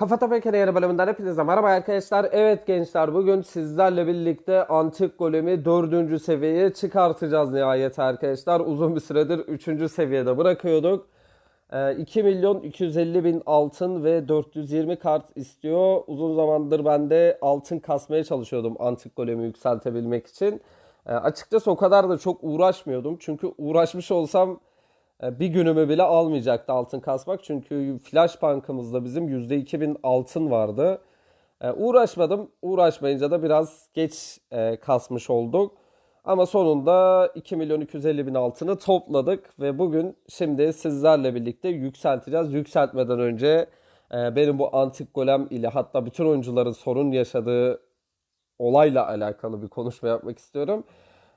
Kafa Kariyeri bölümünden hepinize merhaba arkadaşlar. Evet gençler bugün sizlerle birlikte antik golemi 4. seviyeye çıkartacağız nihayet arkadaşlar. Uzun bir süredir 3. seviyede bırakıyorduk. Ee, 2 milyon 250 bin altın ve 420 kart istiyor. Uzun zamandır ben de altın kasmaya çalışıyordum antik golemi yükseltebilmek için. Ee, açıkçası o kadar da çok uğraşmıyordum. Çünkü uğraşmış olsam bir günümü bile almayacaktı altın kasmak. Çünkü flash bankamızda bizim %2000 altın vardı. E, uğraşmadım. Uğraşmayınca da biraz geç e, kasmış olduk. Ama sonunda 2 milyon 250 bin altını topladık ve bugün şimdi sizlerle birlikte yükselteceğiz. Yükseltmeden önce e, benim bu antik golem ile hatta bütün oyuncuların sorun yaşadığı olayla alakalı bir konuşma yapmak istiyorum.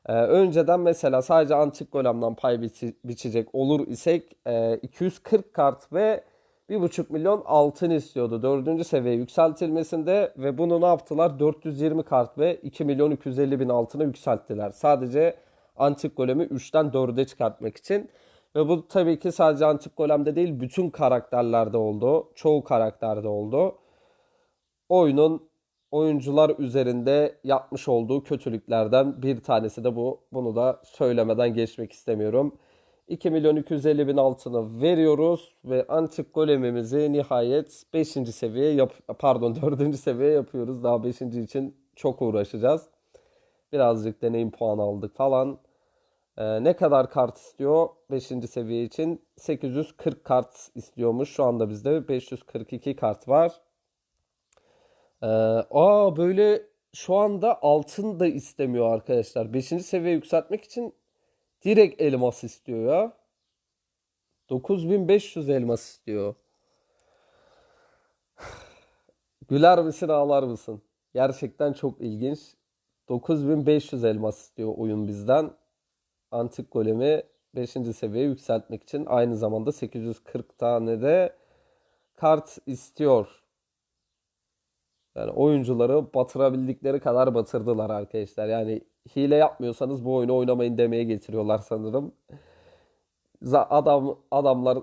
Ee, önceden mesela sadece antik golemden pay biçi- biçecek olur isek e, 240 kart ve 1,5 milyon altın istiyordu 4. seviye yükseltilmesinde ve bunu ne yaptılar? 420 kart ve 2 milyon 250 bin altına yükselttiler. Sadece antik golemi 3'ten 4'e çıkartmak için. Ve bu tabii ki sadece antik golemde değil bütün karakterlerde oldu. Çoğu karakterde oldu oyunun oyuncular üzerinde yapmış olduğu kötülüklerden bir tanesi de bu. Bunu da söylemeden geçmek istemiyorum. 2 milyon 250 bin altını veriyoruz ve antik golemimizi nihayet 5. seviye yap pardon 4. seviye yapıyoruz. Daha 5. için çok uğraşacağız. Birazcık deneyim puanı aldık falan. Ee, ne kadar kart istiyor 5. seviye için? 840 kart istiyormuş. Şu anda bizde 542 kart var. Ee, aa böyle şu anda altın da istemiyor arkadaşlar. Beşinci seviye yükseltmek için direkt elmas istiyor ya. 9500 elmas istiyor. Güler misin ağlar mısın? Gerçekten çok ilginç. 9500 elmas istiyor oyun bizden. Antik golemi 5. seviyeye yükseltmek için aynı zamanda 840 tane de kart istiyor. Yani oyuncuları batırabildikleri kadar batırdılar arkadaşlar. Yani hile yapmıyorsanız bu oyunu oynamayın demeye getiriyorlar sanırım. Adam adamlar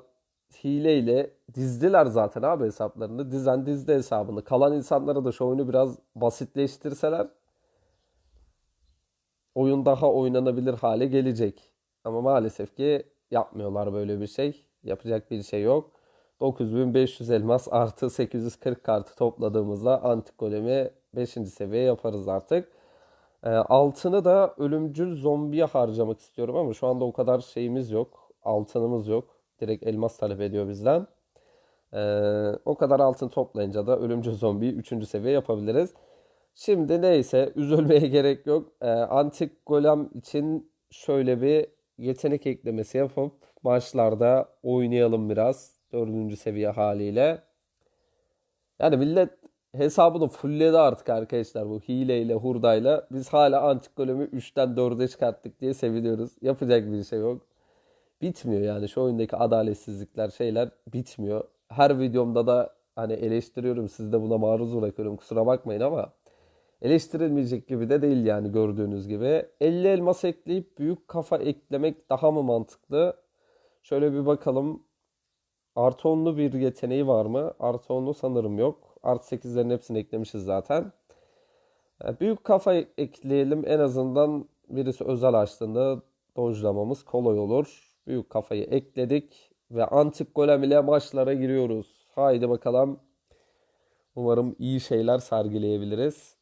hileyle dizdiler zaten abi hesaplarını. Dizen dizdi hesabını. Kalan insanlara da şu oyunu biraz basitleştirseler oyun daha oynanabilir hale gelecek. Ama maalesef ki yapmıyorlar böyle bir şey. Yapacak bir şey yok. 9500 elmas artı 840 kartı topladığımızda antik golemi 5. seviye yaparız artık. Ee, altını da ölümcül zombiye harcamak istiyorum ama şu anda o kadar şeyimiz yok. Altınımız yok. Direkt elmas talep ediyor bizden. Ee, o kadar altın toplayınca da ölümcül zombiyi 3. seviye yapabiliriz. Şimdi neyse üzülmeye gerek yok. Ee, antik golem için şöyle bir yetenek eklemesi yapıp maçlarda oynayalım biraz. Dördüncü seviye haliyle. Yani millet hesabını fullledi artık arkadaşlar bu hileyle hurdayla. Biz hala antik golemi 3'ten 4'e çıkarttık diye seviniyoruz. Yapacak bir şey yok. Bitmiyor yani şu oyundaki adaletsizlikler şeyler bitmiyor. Her videomda da hani eleştiriyorum siz de buna maruz bırakıyorum kusura bakmayın ama eleştirilmeyecek gibi de değil yani gördüğünüz gibi. 50 elmas ekleyip büyük kafa eklemek daha mı mantıklı? Şöyle bir bakalım. Artı 10'lu bir yeteneği var mı? Artı 10'lu sanırım yok. Artı 8'lerin hepsini eklemişiz zaten. E, Büyük kafa ekleyelim. En azından birisi özel açtığında dojlamamız kolay olur. Büyük kafayı ekledik. Ve antik golem ile maçlara giriyoruz. Haydi bakalım. Umarım iyi şeyler sergileyebiliriz.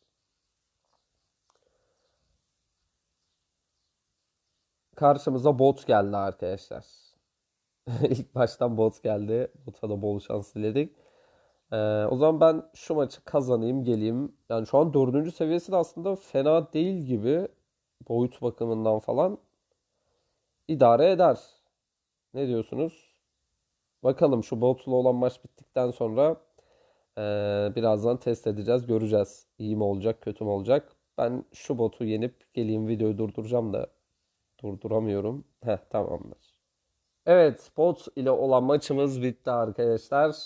Karşımıza bot geldi arkadaşlar. İlk baştan bot geldi. Bota da bol şans diledik. Ee, o zaman ben şu maçı kazanayım geleyim. Yani şu an dördüncü seviyesi de aslında fena değil gibi. Boyut bakımından falan. idare eder. Ne diyorsunuz? Bakalım şu botla olan maç bittikten sonra ee, birazdan test edeceğiz. Göreceğiz. İyi mi olacak, kötü mü olacak. Ben şu botu yenip geleyim videoyu durduracağım da durduramıyorum. Heh tamamdır. Evet, bot ile olan maçımız bitti arkadaşlar.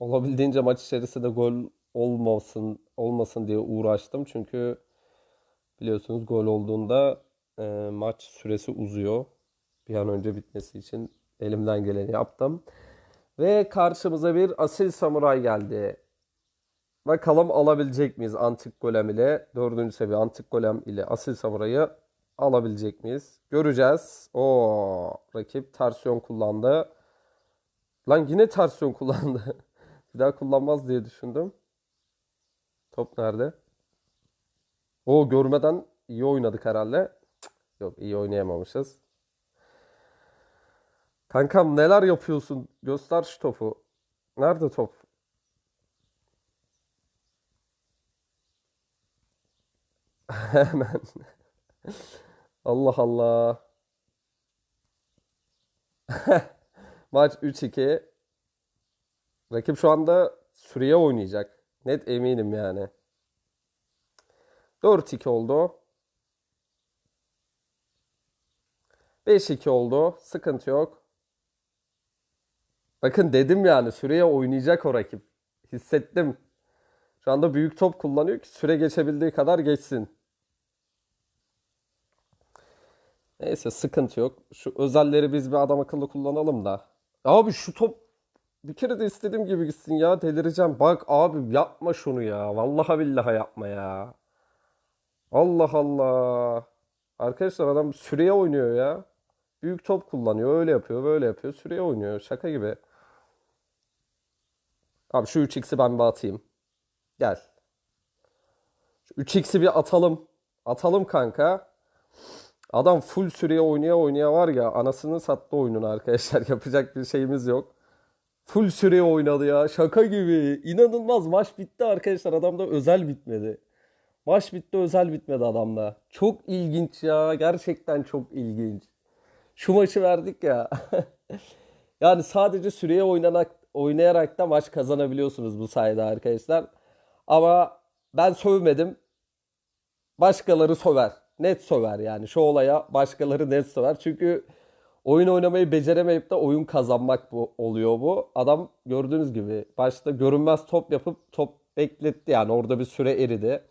Olabildiğince maç içerisinde gol olmasın olmasın diye uğraştım. Çünkü biliyorsunuz gol olduğunda e, maç süresi uzuyor. Bir an önce bitmesi için elimden geleni yaptım. Ve karşımıza bir asil samuray geldi. Bakalım alabilecek miyiz antik golem ile dördüncü seviye antik golem ile asil samurayı alabilecek miyiz? Göreceğiz. O rakip ters yön kullandı. Lan yine ters yön kullandı. Bir daha kullanmaz diye düşündüm. Top nerede? O görmeden iyi oynadık herhalde. Yok iyi oynayamamışız. Kankam neler yapıyorsun? Göster şu topu. Nerede top? Hemen. Allah Allah. Maç 3-2. Rakip şu anda süreye oynayacak. Net eminim yani. 4-2 oldu. 5-2 oldu. Sıkıntı yok. Bakın dedim yani süreye oynayacak o rakip. Hissettim. Şu anda büyük top kullanıyor ki süre geçebildiği kadar geçsin. Neyse sıkıntı yok. Şu özelleri biz bir adam akıllı kullanalım da. Abi şu top bir kere de istediğim gibi gitsin ya. Delireceğim. Bak abi yapma şunu ya. Vallahi billahi yapma ya. Allah Allah. Arkadaşlar adam süreye oynuyor ya. Büyük top kullanıyor. Öyle yapıyor, böyle yapıyor. Süreye oynuyor. Şaka gibi. Abi şu 3x'i ben bir atayım. Gel. Şu 3x'i bir atalım. Atalım kanka. Adam full süreye oynaya oynaya var ya anasını sattı oyunun arkadaşlar. Yapacak bir şeyimiz yok. Full süreye oynadı ya. Şaka gibi. İnanılmaz. Maç bitti arkadaşlar. Adamda özel bitmedi. Maç bitti özel bitmedi adamda. Çok ilginç ya. Gerçekten çok ilginç. Şu maçı verdik ya. Yani sadece süreye oynanak, oynayarak da maç kazanabiliyorsunuz bu sayede arkadaşlar. Ama ben sövmedim. Başkaları söver. Net söver yani. Şu olaya başkaları net söver. Çünkü oyun oynamayı beceremeyip de oyun kazanmak bu oluyor bu. Adam gördüğünüz gibi başta görünmez top yapıp top bekletti yani orada bir süre eridi.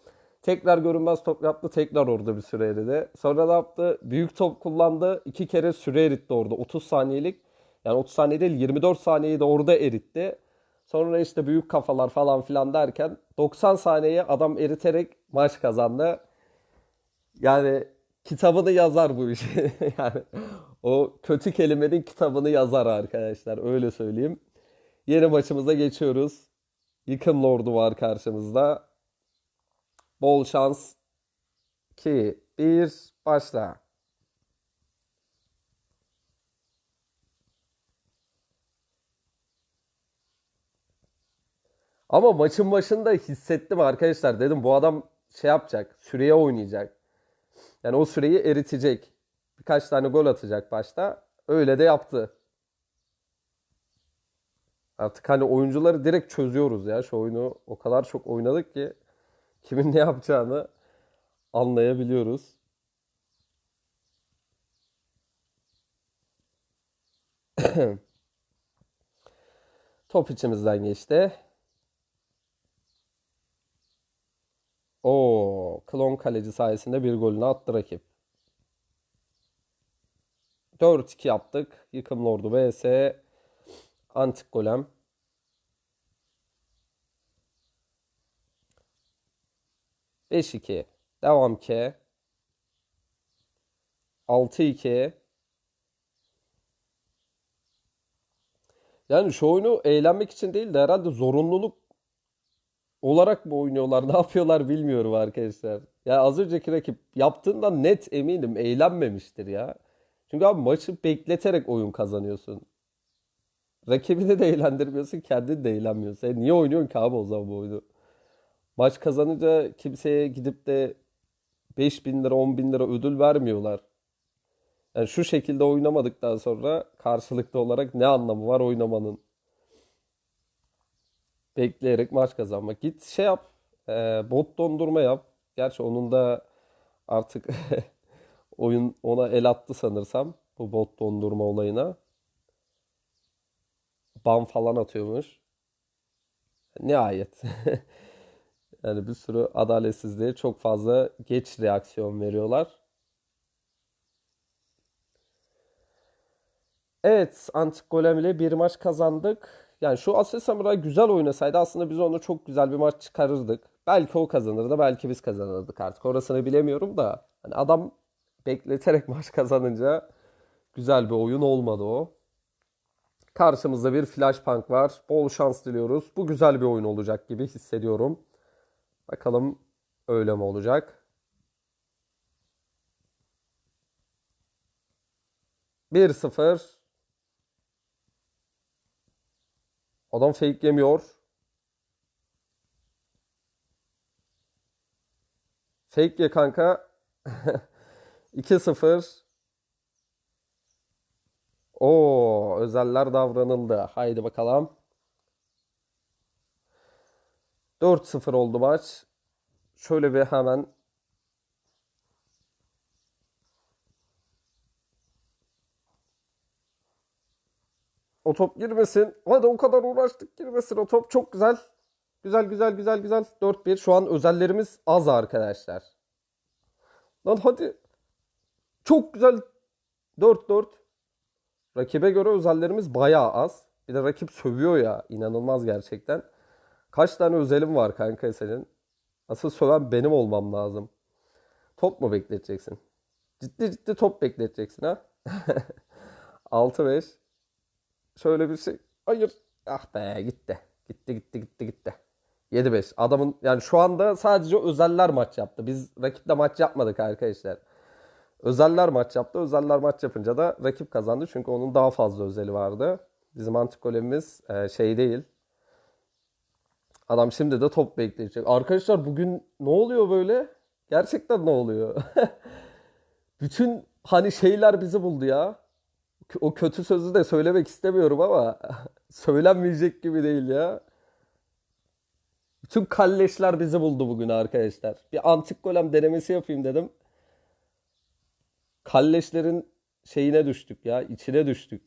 Tekrar görünmez top yaptı tekrar orada bir süre eridi. Sonra ne yaptı? Büyük top kullandı. iki kere süre eritti orada 30 saniyelik. Yani 30 saniye değil 24 saniyeyi de orada eritti. Sonra işte büyük kafalar falan filan derken 90 saniyeyi adam eriterek maç kazandı. Yani kitabını yazar bu işi. Yani o kötü kelimenin kitabını yazar arkadaşlar. Öyle söyleyeyim. Yeni maçımıza geçiyoruz. Yıkım Lord'u var karşımızda. Bol şans. 2, 1, başla. Ama maçın başında hissettim arkadaşlar. Dedim bu adam şey yapacak. Süreye oynayacak. Yani o süreyi eritecek. Birkaç tane gol atacak başta. Öyle de yaptı. Artık hani oyuncuları direkt çözüyoruz ya. Şu oyunu o kadar çok oynadık ki kimin ne yapacağını anlayabiliyoruz. Top içimizden geçti. O klon kaleci sayesinde bir golünü attı rakip. 4-2 yaptık. Yıkım Lordu vs Antik Golem. 5-2. Devam ki. 6-2. Yani şu oyunu eğlenmek için değil de herhalde zorunluluk olarak mı oynuyorlar, ne yapıyorlar bilmiyorum arkadaşlar. Ya az önceki rakip yaptığından net eminim eğlenmemiştir ya. Çünkü abi maçı bekleterek oyun kazanıyorsun. Rakibini de eğlendirmiyorsun, kendini de eğlenmiyorsun. E niye oynuyorsun ki abi o zaman bu oyunu? Maç kazanınca kimseye gidip de 5 bin lira, 10 bin lira ödül vermiyorlar. Yani şu şekilde oynamadıktan sonra karşılıklı olarak ne anlamı var oynamanın? Bekleyerek maç kazanmak. Git şey yap. e, bot dondurma yap. Gerçi onun da artık oyun ona el attı sanırsam. Bu bot dondurma olayına. Ban falan atıyormuş. Nihayet. Yani bir sürü adaletsizliğe çok fazla geç reaksiyon veriyorlar. Evet, Antik Golem ile bir maç kazandık. Yani şu Asil Samuray güzel oynasaydı aslında biz onunla çok güzel bir maç çıkarırdık. Belki o kazanırdı, belki biz kazanırdık artık. Orasını bilemiyorum da. Hani adam bekleterek maç kazanınca güzel bir oyun olmadı o. Karşımızda bir Flashpunk var. Bol şans diliyoruz. Bu güzel bir oyun olacak gibi hissediyorum. Bakalım öyle mi olacak? 1-0. Adam fake yemiyor. Fake ye kanka. 2-0. Oo, özeller davranıldı. Haydi bakalım. 4-0 oldu maç. Şöyle bir hemen o top girmesin. Hadi o kadar uğraştık girmesin o top. Çok güzel. Güzel güzel güzel güzel. 4-1. Şu an özellerimiz az arkadaşlar. Lan hadi. Çok güzel. 4-4. Rakibe göre özellerimiz bayağı az. Bir de rakip sövüyor ya. İnanılmaz gerçekten. Kaç tane özelim var kanka senin? Asıl söven benim olmam lazım. Top mu bekleteceksin? Ciddi ciddi top bekleteceksin ha? 6-5. Şöyle bir şey. Hayır. Ah be gitti. Gitti gitti gitti gitti. 7-5. Adamın yani şu anda sadece özeller maç yaptı. Biz rakiple maç yapmadık arkadaşlar. Özeller maç yaptı. Özeller maç yapınca da rakip kazandı. Çünkü onun daha fazla özeli vardı. Bizim antik golemimiz e, şey değil. Adam şimdi de top bekleyecek. Arkadaşlar bugün ne oluyor böyle? Gerçekten ne oluyor? Bütün hani şeyler bizi buldu ya. O kötü sözü de söylemek istemiyorum ama söylenmeyecek gibi değil ya. Bütün kalleşler bizi buldu bugün arkadaşlar. Bir antik golem denemesi yapayım dedim. Kalleşlerin şeyine düştük ya, içine düştük.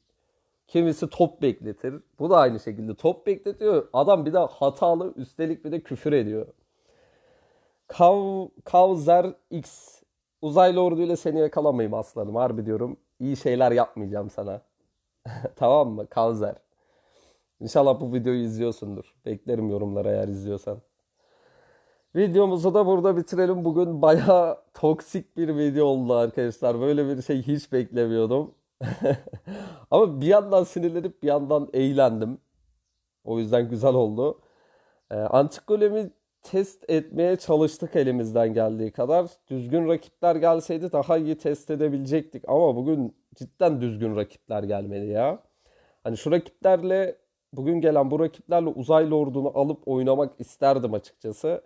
Kimisi top bekletir. Bu da aynı şekilde top bekletiyor. Adam bir de hatalı, üstelik bir de küfür ediyor. Kav, Kavzer X. Uzaylı orduyla seni yakalamayayım aslanım. Harbi diyorum. İyi şeyler yapmayacağım sana. Tamam mı? Kavzer. İnşallah bu videoyu izliyorsundur. Beklerim yorumlara eğer izliyorsan. Videomuzu da burada bitirelim. Bugün bayağı toksik bir video oldu arkadaşlar. Böyle bir şey hiç beklemiyordum. Ama bir yandan sinirlenip bir yandan eğlendim. O yüzden güzel oldu. Ee, antik golemi test etmeye çalıştık elimizden geldiği kadar. Düzgün rakipler gelseydi daha iyi test edebilecektik. Ama bugün cidden düzgün rakipler gelmedi ya. Hani şu rakiplerle bugün gelen bu rakiplerle uzaylı ordunu alıp oynamak isterdim açıkçası.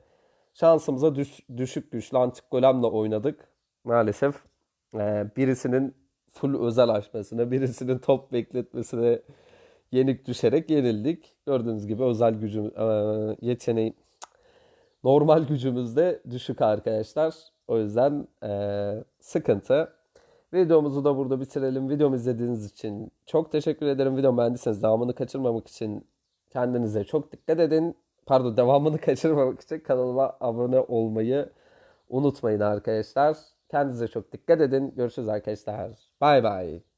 Şansımıza düş- düşük güçlü antik golemle oynadık. Maalesef e, birisinin full özel açmasına, birisinin top bekletmesine yenik düşerek yenildik. Gördüğünüz gibi özel gücüm, e, yeteneği, normal gücümüz de düşük arkadaşlar. O yüzden e, sıkıntı. Videomuzu da burada bitirelim. Videomu izlediğiniz için çok teşekkür ederim. Videomu beğendiyseniz devamını kaçırmamak için kendinize çok dikkat edin. Pardon devamını kaçırmamak için kanalıma abone olmayı unutmayın arkadaşlar. Kendinize çok dikkat edin. Görüşürüz arkadaşlar. Bay bay.